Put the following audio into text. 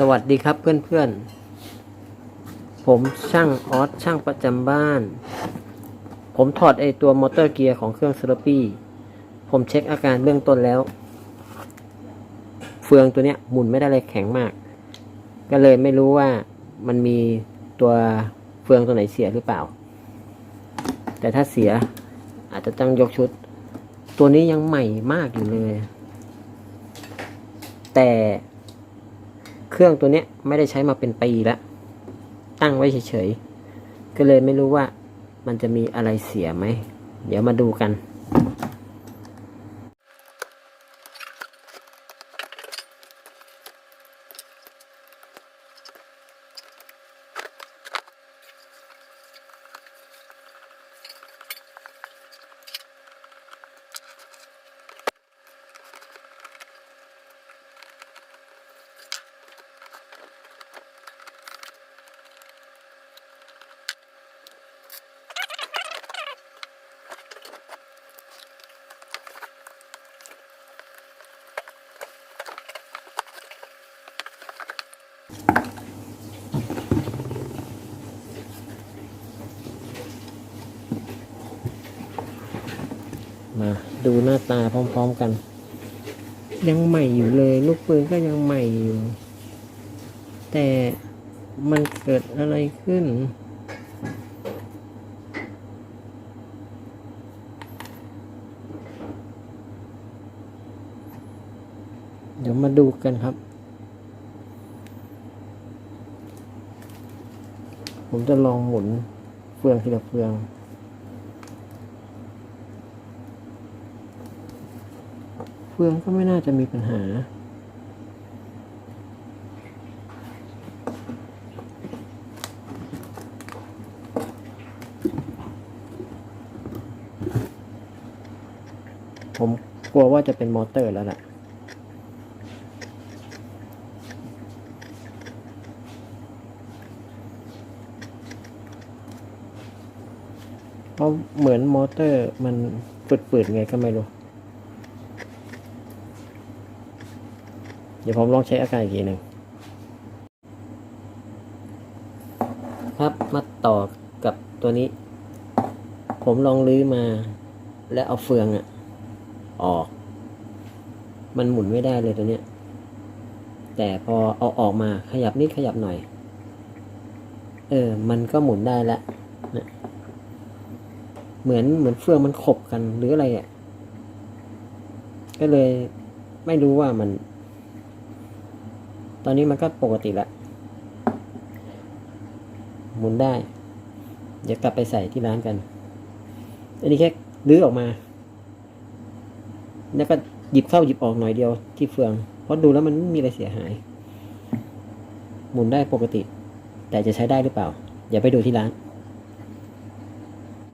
สวัสดีครับเพื่อนๆ ผมช่างออสช่างประจำบ้าน ผมถอดไอตัวมอเตอร์เกียร์ของเครื่องเซอร์ปี้ ผมเช็คอาการเบื้องต้นแล้ว เฟืองตัวเนี้ยหมุนไม่ได้เลยแข็งมาก ก็เลยไม่รู้ว่ามันมีตัวเฟืองตัวไหนเสียหรือเปล่า แต่ถ้าเสียอาจจะต้องยกชุด ตัวนี้ยังใหม่มากอยู่เลย แต่ เครื่องตัวเนี้ยไม่ได้ใช้มาเป็นปีแล้ว ตั้งไว้เฉยๆ ก็เลยไม่รู้ว่ามันจะมีอะไรเสียไหม เดี๋ยวมาดูกัน มาดูหน้าตาพร้อม ๆกัน ยังใหม่อยู่เลย ลูกปืนก็ยังใหม่อยู่ แต่มันเกิดอะไรขึ้น เดี๋ยวมาดูกันครับ ผมจะลองหมุนเฟืองทีละเฟือง เฟืองก็ไม่น่าจะมีปัญหา ผมกลัวว่าจะเป็นมอเตอร์แล้วแหละ เพราะเหมือนมอเตอร์มันฝืดๆไงก็ไม่รู้ เดี๋ยวผมลองเช็คอาการอีกทีหนึ่งครับมาต่อกับตัวนี้ ผมลองลื้อมา และเอาเฟืองอะออก มันหมุนไม่ได้เลยตัวเนี้ย แต่พอเอาออกมาขยับนิดขยับหน่อย เออ มันก็หมุนได้ละนะ เหมือนเหมือนเฟืองมันขบกันหรืออะไรอะ่ะ ก็เลยไม่รู้ว่ามัน ตอนนี้มันก็ปกติล้วหมุนได้ เดี๋ยวกลับไปใส่ที่ร้านกัน อันนี้แค่ลื้อออกมา แล้วก็หยิบเข้าหยิบออกหน่อยเดียวที่เฟือง เพราะดูแล้วมันไม่มีอะไรเสียหาย หมุนได้ปกติ แต่จะใช้ได้หรือเปล่า อย่าไปดูที่ร้าน